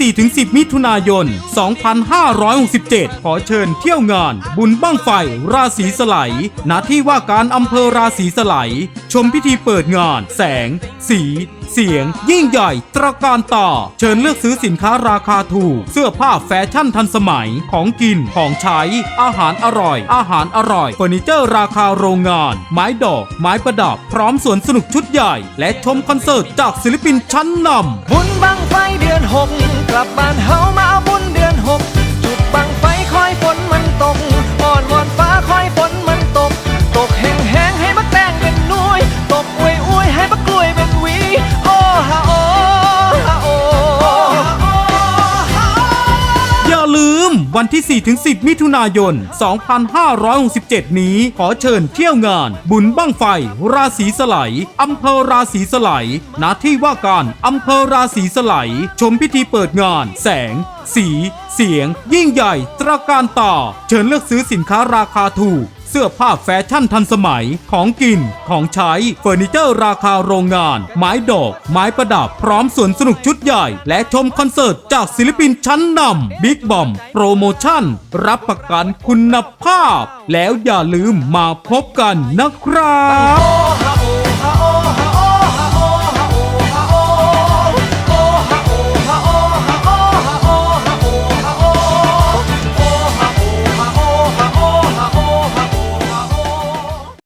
ที่4-10 มิถุนายน 2567 ขอเชิญเที่ยวงาน บุญบั้งไฟ ราศีสไลยณที่ว่าการอำเภอราศีสไลยชมพิธีเปิดงาน แสง สีเสียงยิ่งใหญ่ตระการตา เชิญเลือกซื้อสินค้าราคาถูก เสื้อผ้าแฟชั่นทันสมัยของกินของใช้ อาหารอร่อย อาหารอร่อยเฟอร์นิเจอร์ราคาโรงงาน ไม้ดอก ไม้ประดับ พร้อมสวนสนุกชุดใหญ่ และชมคอนเสิร์ตจากศิลปินชั้นนำบุญบังไฟเดือนหก ก วันที่ 4-10 มิถุนายน 2567 นี้ ขอเชิญเที่ยวงาน บุญบั้งไฟ ราศีสไลยอำเภอราศีสไลยณที่ว่าการอำเภอราศีสไลยชมพิธีเปิดงาน แสง สี เสียง ยิ่งใหญ่ ตระการตา เชิญเลือกซื้อสินค้าราคาถูก เสื้อผ้าแฟชั่นทันสมัย ของกิน ของใช้ เฟอร์นิเจอร์ราคาโรงงาน ไม้ดอก ไม้ประดับ พร้อมสวนสนุกชุดใหญ่ และชมคอนเสิร์ตจากศิลปินชั้นนำบิ๊กบอมโปรโมชั่น รับประกันคุณภาพ แล้วอย่าลืมมาพบกันนะครับ